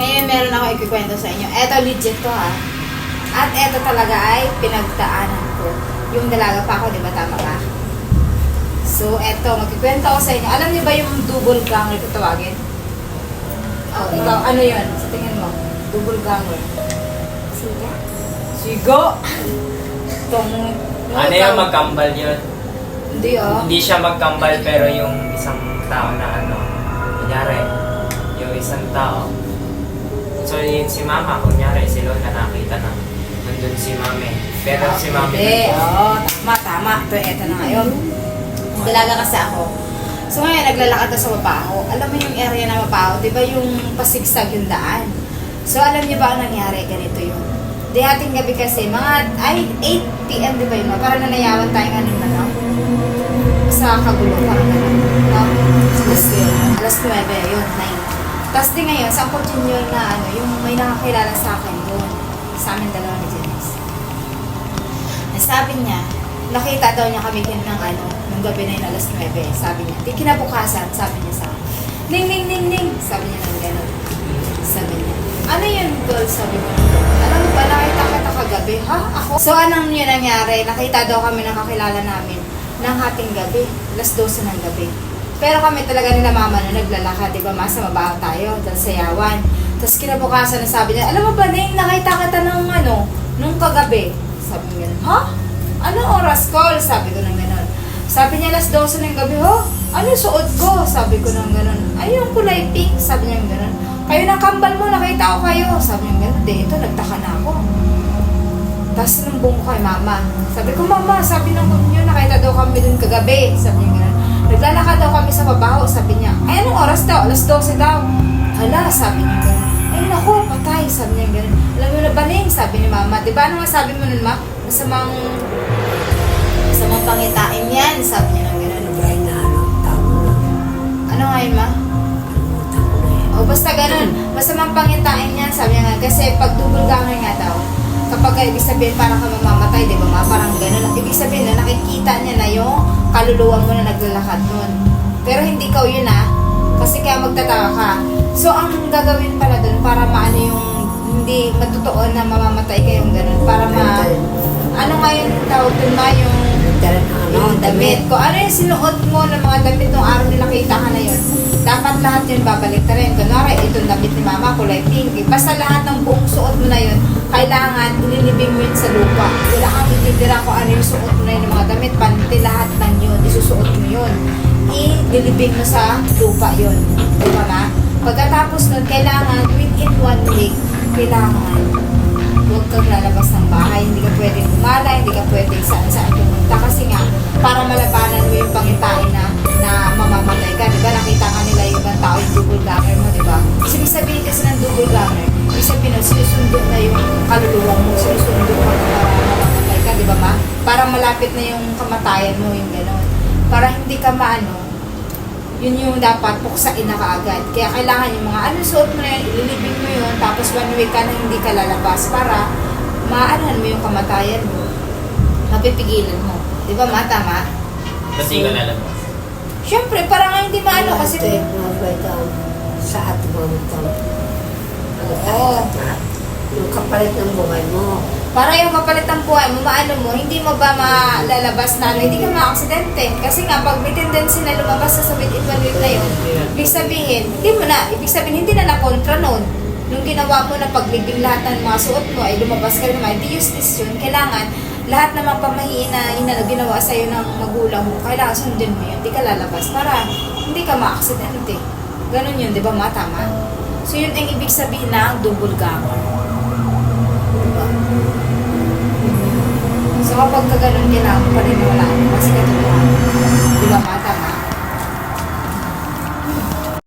Ngayon meron ako ikikwento sa inyo. Eto legit to ha. At eto talaga ay pinagdaanan ko. Yung dalaga pa ako, di ba tama ka? So eto, magkikwento ako sa inyo. Alam niyo ba yung double ganger ko tawagin? Oh, ikaw, ano yun? Sa tingin mo? Double ganger. Siga. Sigo! Itong... Ano yung magkambal yun? Hindi oh. Hindi siya magkambal pero yung isang tao na ano, kunyari, yung isang tao. So yun si mama, kunyari si Lola nakita na. Nandun si mami. Pero si mami Hindi, oo. Tama, tama. Pero eto na ngayon. Dalaga kasi ako. So ngayon, naglalakad na sa Mapaho. Alam mo yung area na Mapaho, di ba yung pasigsag yung daan? So alam niyo ba ang nangyari? Ganito yun. Di ating gabi kasi, mga, ay, 8 p.m. di ba yun? Parang nanayawan tayo nga ng ano? Sa kagulo, parang gano'n. No? Alas, alas 9, yun, 9. Tapos di ngayon, sa continue na ano, yung may nakakilala sa akin doon. Sa amin dalawa ni Janice. Sabi niya, nakita daw niya kami ng ano, nung gabi na yun, alas 9. Sabi niya, di kinabukasan, sabi niya sa akin. Ning, ning, ning, ning. Sabi niya ng gano'n. Sabi niya, ano yun, girl? Sabi ko. Alam mo ba, nakita kita kagabi. Ha? Ako? So, anong yun nangyari? Nakita daw kami ng kakilala namin ng hating gabi. Alas 12 ng gabi. Pero kami talaga nila mama na naglalakad, di ba? Masa mabaho tayo, dahil sayawan. Tapos kinabukasan na sabi niya, alam mo ba, Ning, nakita kita ng ano, nung kagabi. Sabi niya, ha? Anong oras call? Sabi ko ng gano'n. Sabi niya, alas 12 ng gabi, ho? Ano suot ko? Sabi ko ng gano'n. Ay, yung kulay pink. Sabi niya gano'n. Kayo ng kambal mo, nakita ko kayo. Sabi niya gano'n. Di, ito, nagtaka na ako. Tapos sinumbong ko kay mama. Sabi ko, mama, sabi ng niyo, nakita daw kami dun kagabi. Sabi niya gano'n. Naglalakad daw kami sa babaho. Sabi niya, ay, anong oras daw? Alas 12 daw. Hala, sabi niya gano'n. Ay, naku, patay. Sabi niya gano'n. Alam mo na ba, Ning? Sabi ni mama. Di ba ano sabi mo nun, ma? Masamang, masamang pangitain yan. Sabi niya ng gano'n. Ay na ano, tamo na. Ano nga yun, ma? O basta ganun, basta mang pangitain yan, sabi niya nga, kasi pag double ganger nga daw, kapag ka, ibig sabihin parang ka mamamatay, di ba ma? Parang ganun. Ibig sabihin na nakikita niya na yung kaluluwa mo na naglalakad nun. Pero hindi ikaw yun ah, kasi kaya magtatawa ka. So ang gagawin pala dun, para maano yung hindi matutuon na mamamatay kayong ganun, para ma... Ano nga yung tawag dun ma, yung ano, yung damit. Kung ano yung sinuot mo ng mga damit nung araw na nakita ka na yun, dapat lahat yun babalik na rin. Kunwari, itong damit ni mama, kulay pink. Eh, Basta lahat ng buong suot mo na yun, kailangan ililibing mo yun sa lupa. Wala kang ititira kung ano yung suot mo na yun ng mga damit. Panti lahat ng isusuot mo yun. Ililibing mo sa lupa yun. Di ba? Pagkatapos nun, kailangan within one week, kailangan huwag kang lalabas ng bahay, hindi ka pwedeng gumala, hindi ka pwedeng saan saan pumunta kasi nga, para malabanan mo yung pangitain na, na mamamatay ka, di ba? Nakita ka nila yung ibang tao yung double ganger mo, di ba? Kasi ibig sabihin kasi ng double ganger, ibig sabihin nun, sinusundo na yung kaluluwa mo, sinusundo ka na para mamamatay ka, di ba ma? Para malapit na yung kamatayan mo, yung gano'n. Para hindi ka maano, yun yung dapat puksain na kaagad. Kaya kailangan yung mga ano suot mo na yun, ililibing mo yun, tapos one week ka na hindi ka lalabas para maanan mo yung kamatayan mo. Mapipigilan mo. Di ba ma? Tama? Ba't di ka lalabas? Siyempre, para nga hindi maano kasi... Ito yung mga baita sa at mo ito. Oo. Yung kapalit ng buhay mo. Para yung kapalit ng buhay mo, maano mo, hindi mo ba malalabas na ano, hindi ka ma-aksidente. Kasi nga, pag may tendency na lumabas sa one week na yun, ibig sabihin, hindi mo na, ibig sabihin, hindi na nakontra nun. Nung ginawa mo na paglibing lahat ng mga suot mo, ay lumabas ka naman, hindi useless yun. Kailangan, lahat ng mga pamahiin na inano, ginawa sa'yo ng magulang mo, kailangan sundin mo yun, hindi ka lalabas para hindi ka ma-aksidente. Ganun yun, di ba, ma? Tama? So, yun ang ibig sabihin ng double gamma. So kapag ka ganun din ako, paniniwalaan mo kasi katotohanan. Di ba ma? Tama?